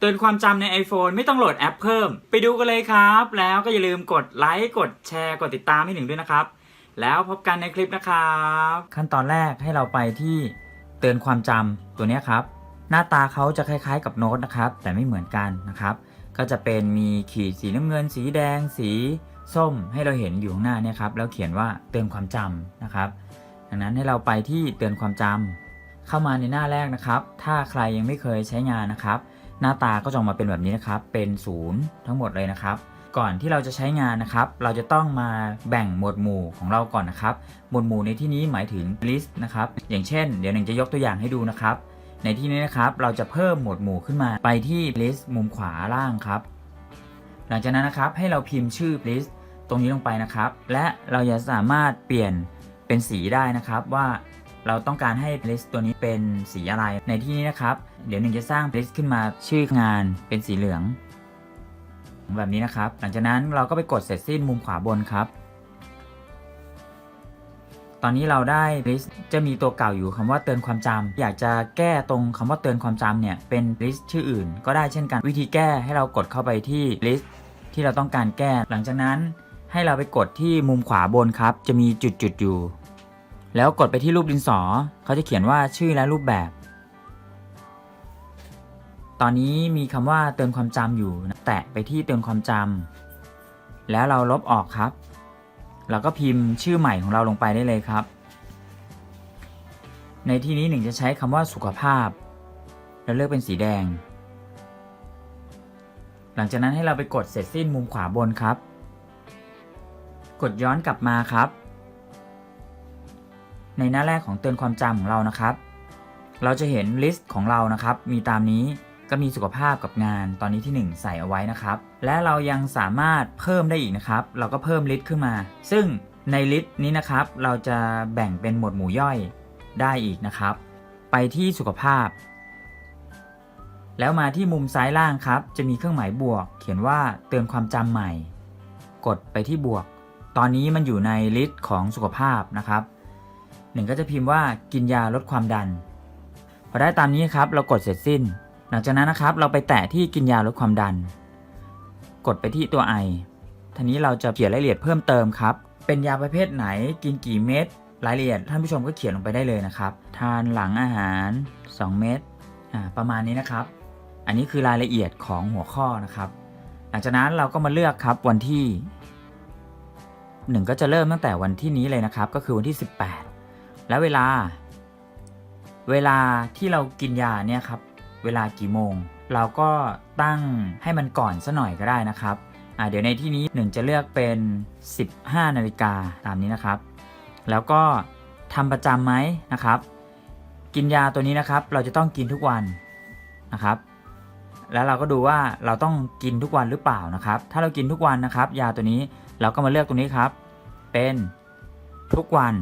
เตือนความจำใน iPhone ไม่ต้องโหลดแอปเพิ่ม ไปดูกันเลยครับ แล้วก็อย่าลืมกดไลค์กดแชร์กดติดตามให้หนึ่งด้วยนะครับ แล้วพบกันในคลิปนะครับ ขั้นตอนแรกให้เราไปที่เตือนความจำตัวนี้ครับ หน้าตาเขาจะคล้ายๆกับโน้ตนะครับ แต่ไม่เหมือนกันนะครับ ก็จะเป็นมีขีดสีน้ำเงิน สีแดง สีส้ม ให้เราเห็นอยู่ข้างหน้าเนี่ยครับแล้วเขียนว่าเตือนความจำนะครับดังนั้นให้เราไปที่เตือนความจำเข้ามาในหน้าแรกนะครับ ถ้าใครยังไม่เคยใช้งานนะครับ หน้าตาก็จะออกมาเป็นแบบนี้นะครับ เป็นศูนย์ทั้งหมดเลยนะครับ ก่อนที่เราจะใช้งานนะครับ เราจะต้องมาแบ่งหมวดหมู่ของเราก่อนนะครับ หมวดหมู่ในที่นี้หมายถึง list นะครับ อย่างเช่น เดี๋ยวหนึ่งจะยกตัวอย่างให้ดูนะครับ ในที่นี้นะครับ เราจะเพิ่มหมวดหมู่ขึ้นมาไปที่ list มุมขวาล่างครับ หลังจากนั้นนะครับ ให้เราพิมพ์ชื่อ list ตรงนี้ลงไปนะครับ และเราจะสามารถเปลี่ยนเป็นสีได้นะครับว่า เราต้องการให้ list ตัวนี้เป็นสีอะไร ในที่นี้นะครับ เดี๋ยวหนึ่งจะสร้าง list ขึ้นมาชื่องานเป็นสีเหลือง แบบนี้นะครับ หลังจากนั้นเราก็ไปกดเสร็จสิ้นมุมขวาบนครับ ตอนนี้เราได้ list จะมีตัวเก่าอยู่คำว่าเตือนความจำอยากจะแก้ตรงคำว่าเตือนความจำเนี่ยเป็น list ชื่ออื่น ก็ได้เช่นกันวิธีแก้ให้เรากดเข้าไปที่ list ที่เราต้องการแก้ หลังจากนั้นให้เราไปกดที่มุมขวาบนครับ จะมีจุดๆอยู่ แล้วกดไปที่รูปดินสอ เขาจะเขียนว่าชื่อและรูปแบบ ตอนนี้มีคำว่าเตือนความจำอยู่นะแตะไปที่เตือนความจำแล้วเราลบออกครับ เราก็พิมพ์ชื่อใหม่ของเราลงไปได้เลยครับ ในที่นี้หนึ่งจะใช้คำว่าสุขภาพ แล้วเลือกเป็นสีแดง หลังจากนั้นให้เราไปกดเสร็จสิ้นมุมขวาบนครับ กดย้อนกลับมาครับ ในหน้าแรกของเตือนความจำของเรานะครับ เราจะเห็นลิสต์ของเรานะครับ มีตามนี้ก็มีสุขภาพกับงานตอนนี้ที่ 1 ใส่เอาไว้นะครับ และเรายังสามารถเพิ่มได้อีกนะครับ เราก็เพิ่มลิสต์ขึ้นมา ซึ่งในลิสต์นี้นะครับ เราจะแบ่งเป็นหมวดหมู่ย่อยได้อีกนะครับ ไปที่สุขภาพ แล้วมาที่มุมซ้ายล่างครับ จะมีเครื่องหมายบวก เขียนว่าเตือนความจำใหม่ กดไปที่บวก ตอนนี้มันอยู่ในลิสต์ของสุขภาพนะครับ หนึ่งก็จะพิมพ์ว่ากินยาลดความดัน พอได้ตามนี้ครับ เรากดเสร็จสิ้น หลังจากนั้นนะครับ เราไปแตะที่กินยาลดความดัน กดไปที่ตัวไอทีนี้เราจะเขียนรายละเอียดเพิ่มเติมครับ เป็นยาประเภทไหนกินกี่เม็ดรายละเอียดท่านผู้ชมก็เขียนลงไปได้เลยนะครับ ทานหลังอาหาร 2 เม็ดอ่าประมาณนี้นะครับ อันนี้คือรายละเอียดของหัวข้อนะครับ หลังจากนั้นเราก็มาเลือกครับวันที่หนึ่งก็จะเริ่มตั้งแต่วันที่นี้เลยนะครับ ก็คือวันที่ 18 แล้วเวลา เวลาที่เรากินยาเนี่ยครับ เวลากี่โมง เราก็ตั้งให้มันก่อนซะหน่อยก็ได้นะครับเดี๋ยวในที่นี้หนึ่งจะเลือกเป็น 15 นาฬิกาตามนี้นะครับ แล้วก็ทำประจำไหมนะครับ กินยาตัวนี้นะครับ เราจะต้องกินทุกวันนะครับ แล้วเราก็ดูว่าเราต้องกินทุกวันหรือเปล่านะครับ ถ้าเรากินทุกวันนะครับ ยาตัวนี้เราก็มาเลือกตรงนี้ครับ เป็นทุกวัน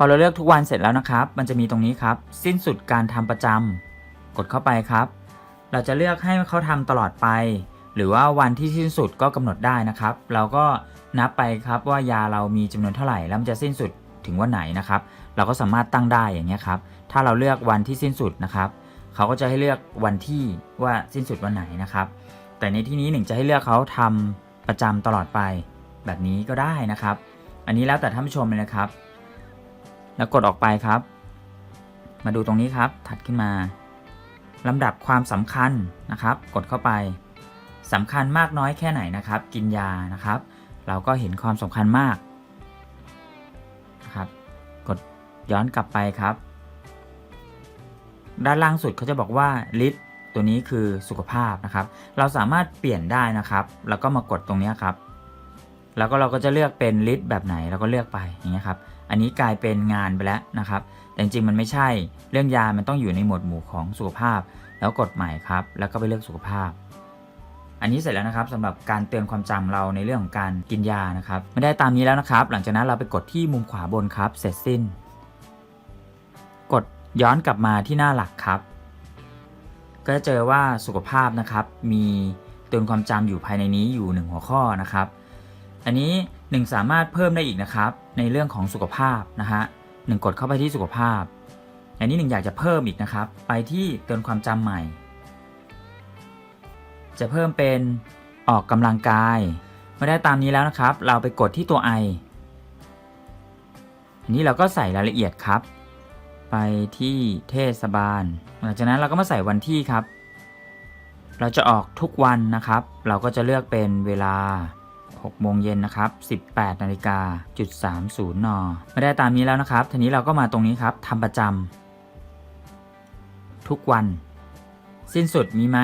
พอเราเลือกทุกวันเสร็จแล้วนะครับ มันจะมีตรงนี้ครับ สิ้นสุดการทำประจำกดเข้าไปครับ เราจะเลือกให้เขาทำตลอดไป หรือว่าวันที่สิ้นสุดก็กำหนดได้นะครับ เราก็นับไปครับว่ายาเรามีจำนวนเท่าไหร่แล้วมันจะสิ้นสุดถึงวันไหนนะครับ เราก็สามารถตั้งได้อย่างเงี้ยครับ ถ้าเราเลือกวันที่สิ้นสุดนะครับเขาก็จะให้เลือกวันที่ว่าสิ้นสุดวันไหนนะครับ แต่ในที่นี้หนึ่งจะให้เลือกเขาทำประจำตลอดไป แบบนี้ก็ได้นะครับ อันนี้แล้วแต่ท่านผู้ชมเลยนะครับ แล้วกดออกไปครับ มาดูตรงนี้ครับ ถัดขึ้นมาลำดับความสำคัญนะครับ กดเข้าไปสำคัญมากน้อยแค่ไหนนะครับ กินยานะครับ เราก็เห็นความสำคัญมากนะครับ กดย้อนกลับไปครับ ด้านล่างสุดเขาจะบอกว่าลิตรตัวนี้คือสุขภาพนะครับ เราสามารถเปลี่ยนได้นะครับ แล้วก็มากดตรงนี้ครับ แล้วก็เราก็จะเลือกเป็นลิตรแบบไหนเราก็เลือกไปอย่างเงี้ยครับ อันนี้กลายเป็นงานไปแล้วนะครับ แต่จริงๆมันไม่ใช่เรื่องยามันต้องอยู่ในหมวดหมู่ของสุขภาพ แล้วกดใหม่ครับ แล้วก็ไปเลือกสุขภาพ อันนี้เสร็จแล้วนะครับสำหรับการเตือนความจำเราในเรื่องของการกินยานะครับไม่ได้ตามนี้แล้วนะครับ หลังจากนั้นเราไปกดที่มุมขวาบนครับ เสร็จสิ้น กดย้อนกลับมาที่หน้าหลักครับ ก็จะเจอว่าสุขภาพนะครับ มีเตือนความจำอยู่ภายในนี้อยู่ 1 หัวข้อนะครับ อันนี้ 1 สามารถเพิ่มได้อีกนะครับ ในเรื่องของสุขภาพนะฮะหนึ่งกดเข้าไปที่สุขภาพ อันนี้หนึ่งอยากจะเพิ่มอีกนะครับ ไปที่เตือนความจำใหม่ จะเพิ่มเป็นออกกำลังกายเมื่อได้ตามนี้แล้วนะครับ เราไปกดที่ตัว i อันนี้เราก็ใส่รายละเอียดครับ ไปที่เทศบาล หลังจากนั้นเราก็มาใส่วันที่ครับ เราจะออกทุกวันนะครับ เราก็จะเลือกเป็นเวลา 6โมงเย็นนะครับ18นาฬิกาจุด30นไม่ได้ตามนี้แล้วนะครับ ทีนี้เราก็มาตรงนี้ครับทำประจำทุกวัน สิ้นสุดมีไหม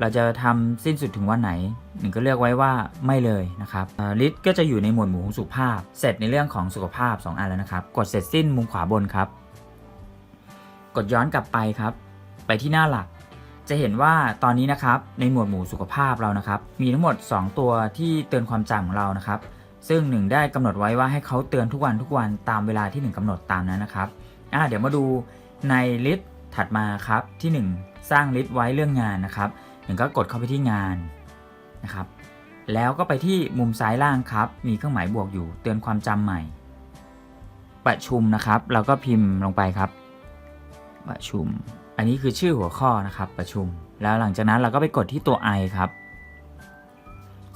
เราจะทำสิ้นสุดถึงวันไหนหนึ่งก็เลือกไว้ว่าไม่เลยนะครับลิสต์ก็จะอยู่ในหมวดหมู่ของสุขภาพ เสร็จในเรื่องของสุขภาพ 2 อันแล้วนะครับ กดเสร็จสิ้นมุมขวาบนครับ กดย้อนกลับไปครับ ไปที่หน้าหลัก จะเห็นว่าตอนนี้นะครับในหมวดหมู่สุขภาพเรานะครับ มีทั้งหมด 2 ตัวที่เตือนความจำของเรานะครับ ซึ่งหนึ่งได้กำหนดไว้ว่าให้เขาเตือนทุกวันทุกวันตามเวลาที่หนึ่งกำหนดตามนั้นนะครับอ่าเดี๋ยวมาดูในลิสต์ถัดมาครับที่ 1 สร้างลิสต์ไว้เรื่องงานนะครับหนึ่งก็กดเข้าไปที่งานนะครับแล้วก็ไปที่มุมซ้ายล่างครับ มีเครื่องหมายบวกอยู่เตือนความจำใหม่ ประชุมนะครับ เราก็พิมพ์ลงไปครับ ประชุม อันนี้คือชื่อหัวข้อนะครับประชุม แล้วหลังจากนั้นเราก็ไปกดที่ตัว i ครับ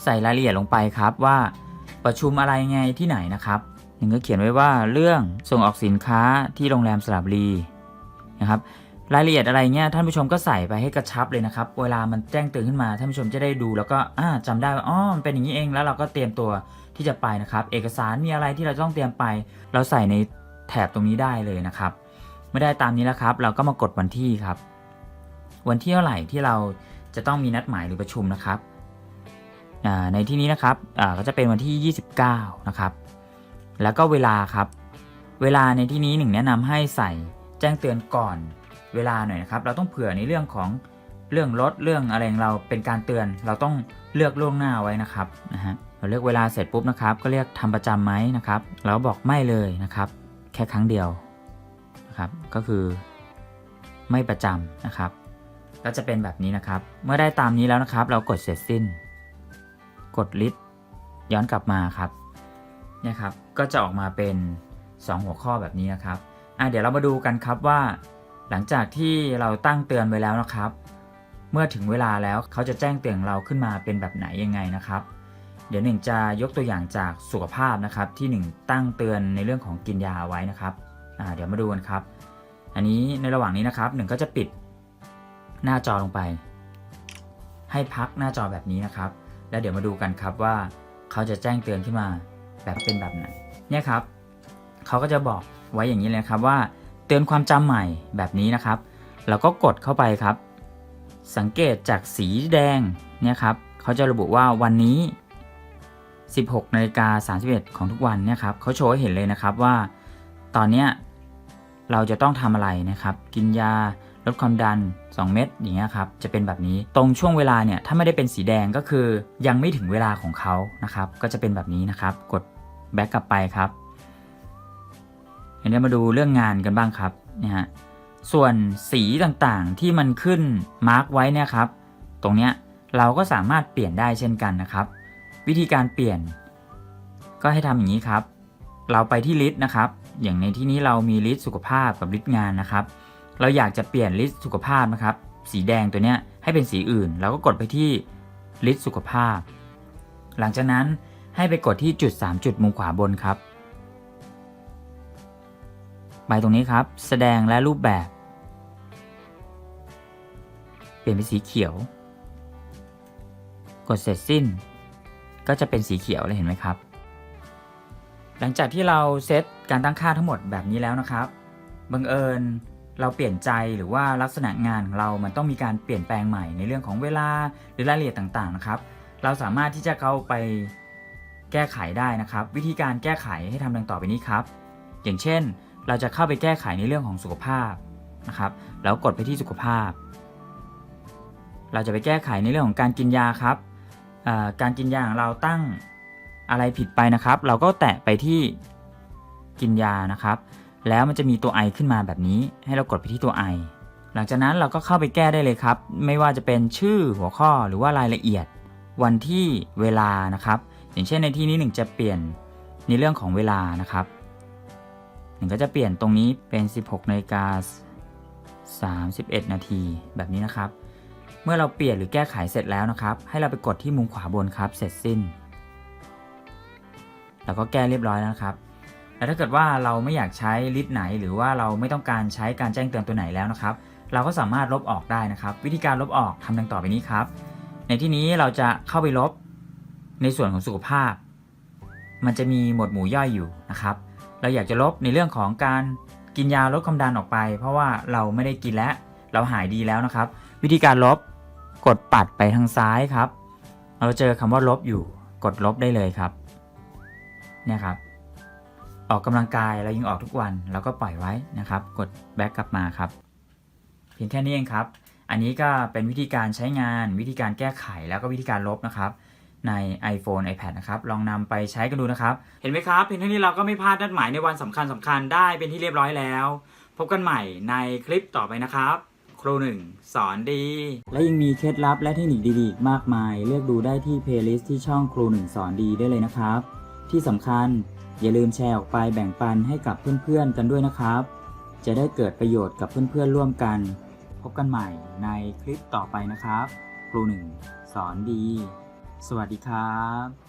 ใส่รายละเอียดลงไปครับว่าประชุมอะไรไงที่ไหนนะครับหนึ่งก็เขียนไว้ว่าเรื่องส่งออกสินค้าที่โรงแรมสระบุรีนะครับรายละเอียดอะไรเงี้ยท่านผู้ชมก็ใส่ไปให้กระชับเลยนะครับ เวลามันแจ้งเตือนขึ้นมาท่านผู้ชมจะได้ดู แล้วก็อ่าจำได้ว่าอ๋อมันเป็นอย่างนี้เองแล้วเราก็เตรียมตัวที่จะไปนะครับ เอกสารมีอะไรที่เราต้องเตรียมไป เราใส่ในแถบตรงนี้ได้เลยนะครับ ไม่ได้ตามนี้แล้วครับ เราก็มากดวันที่ครับ วันที่เท่าไหร่ที่เราจะต้องมีนัดหมายหรือประชุมนะครับในที่นี้นะครับก็จะเป็นวันที่ 29 นะครับ แล้วก็เวลาครับ เวลาในที่นี้หนึ่งแนะนำให้ใส่แจ้งเตือนก่อนเวลาหน่อยนะครับ เราต้องเผื่อในเรื่องของเรื่องรถเรื่องอะไรของเราเป็นการเตือน เราต้องเลือกล่วงหน้าไว้นะครับนะฮะเราเลือกเวลาเสร็จปุ๊บนะครับ ก็เรียกทำประจำไหมนะครับ เราบอกไม่เลยนะครับ แค่ครั้งเดียว นะครับก็คือไม่ประจำนะครับ ก็จะเป็นแบบนี้นะครับ เมื่อได้ตามนี้แล้วนะครับ เรากดเสร็จสิ้น กดลิสต์ย้อนกลับมาครับเนี่ยครับก็จะออกมาเป็น 2 หัวข้อแบบนี้นะครับอะเดี๋ยวเรามาดูกันครับว่า หลังจากที่เราตั้งเตือนไว้แล้วนะครับ เมื่อถึงเวลาแล้วเขาจะแจ้งเตือนเราขึ้นมาเป็นแบบไหนยังไงนะครับ เดี๋ยวหนึ่งจะยกตัวอย่างจากสุขภาพนะครับ ที่ 1 ตั้งเตือนในเรื่องของกินยาไว้นะครับ เดี๋ยวมาดูกันครับ อันนี้ในระหว่างนี้นะครับหนึ่งก็จะปิดหน้าจอลงไป ให้พักหน้าจอแบบนี้นะครับ แล้วเดี๋ยวมาดูกันครับว่าเขาจะแจ้งเตือนขึ้นมาแบบเป็นแบบไหนเนี่ยครับเขาก็จะบอกไว้อย่างนี้เลยครับว่า เตือนความจำใหม่แบบนี้นะครับเราก็กดเข้าไปครับ สังเกตจากสีแดงเนี่ยครับเขาจะระบุว่าวันนี้ 16นาฬิกา31 ของทุกวันเนี่ยครับเขาโชว์ให้เห็นเลยนะครับว่า ตอนเนี้ย เราจะต้องทำอะไรนะครับ กินยาลดความดัน 2 เม็ดอย่างเงี้ยครับจะเป็นแบบนี้ตรงช่วงเวลาเนี่ยถ้าไม่ได้เป็นสีแดงก็คือยังไม่ถึงเวลาของเขานะครับก็จะเป็นแบบนี้นะครับ กดแบ็กกลับไปครับเดี๋ยวมาดูเรื่องงานกันบ้างครับนะฮะส่วนสีต่างๆที่มันขึ้นมาร์กไว้เนี่ยครับ ตรงเนี้ยเราก็สามารถเปลี่ยนได้เช่นกันนะครับ วิธีการเปลี่ยน ก็ให้ทำอย่างนี้ครับ เราไปที่ลิสต์นะครับ อย่างในที่นี้เรามีลิสต์สุขภาพกับลิสต์งานนะครับ เราอยากจะเปลี่ยนลิสต์สุขภาพนะครับ สีแดงตัวเนี้ยให้เป็นสีอื่น เราก็กดไปที่ลิสต์สุขภาพ หลังจากนั้นให้ไปกดที่จุด 3 จุดมุมขวาบนครับ ไปตรงนี้ครับ แสดงและรูปแบบ เปลี่ยนเป็นสีเขียว กดเสร็จสิ้น ก็จะเป็นสีเขียวเลยเห็นไหมครับ หลังจากที่เราเซต การตั้งค่าทั้งหมดแบบนี้แล้วนะครับ บังเอิญเราเปลี่ยนใจหรือว่าลักษณะงานของเรา มันต้องมีการเปลี่ยนแปลงใหม่ในเรื่องของเวลาหรือรายละเอียดต่างๆนะครับ เราสามารถที่จะเข้าไปแก้ไขได้นะครับ วิธีการแก้ไขให้ทำดังต่อไปนี้ครับ อย่างเช่น เราจะเข้าไปแก้ไขในเรื่องของสุขภาพนะครับ แล้วกดไปที่สุขภาพ เราจะไปแก้ไขในเรื่องของการกินยาครับ การกินยาของเราตั้งอะไรผิดไปนะครับ เราก็แตะไปที่ กินยานะครับ แล้วมันจะมีตัว i ขึ้นมาแบบนี้ ให้เรากดไปที่ตัว i หลังจากนั้นเราก็เข้าไปแก้ได้เลยครับ ไม่ว่าจะเป็นชื่อหัวข้อหรือว่ารายละเอียด วันที่เวลานะครับ อย่างเช่นในที่นี้หนึ่งจะเปลี่ยนในเรื่องของเวลานะครับหนึ่งก็จะเปลี่ยนตรงนี้เป็น 16นาฬิกา31 นาทีแบบนี้นะครับ เมื่อเราเปลี่ยนหรือแก้ไขเสร็จแล้วนะครับ ให้เราไปกดที่มุมขวาบนครับ เสร็จสิ้น แล้วก็แก้เรียบร้อยแล้วครับ แล้วถ้าเกิดว่าเราไม่อยากใช้ลิสต์ไหน หรือว่าเราไม่ต้องการใช้การแจ้งเตือนตัวไหนแล้วนะครับ เราก็สามารถลบออกได้นะครับ วิธีการลบออกทำดังต่อไปนี้ครับ ในที่นี้เราจะเข้าไปลบในส่วนของสุขภาพ มันจะมีหมวดหมู่ย่อยอยู่นะครับ เราอยากจะลบในเรื่องของการกินยาลดความดันออกไป เพราะว่าเราไม่ได้กินแล้วเราหายดีแล้วนะครับ วิธีการลบกดปัดไปทางซ้ายครับ เราเจอคำว่าลบอยู่ กดลบได้เลยครับ เนี่ยครับ ออกกำลังกายเรายังออกทุกวันเราก็ปล่อยไว้นะครับ กดแบ็กกลับมาครับ เพียงแค่นี้เองครับ อันนี้ก็เป็นวิธีการใช้งานวิธีการแก้ไขแล้วก็วิธีการลบนะครับ ใน iPhone iPad นะครับ ลองนำไปใช้กันดูนะครับ เห็นไหมครับ เพียงเท่านี้เราก็ไม่พลาดนัดหมายในวันสำคัญสคัญได้เป็นที่เรียบร้อยแล้ว พบกันใหม่ในคลิปต่อไปนะครับ ครูหนึ่งสอนดี และยังมีเคล็ดลับและเทคนิคดีๆอีกมากมาย เลือกดูได้ที่เพลย์ลิสต์ที่ช่องครูหนึ่งสอนดีได้เลยนะครับ ที่สำคัญ อย่าลืมแชร์ออกไปแบ่งปันให้กับเพื่อนๆกันด้วยนะครับ จะได้เกิดประโยชน์กับเพื่อนๆร่วมกัน พบกันใหม่ในคลิปต่อไปนะครับ ครูหนึ่งสอนดี สวัสดีครับ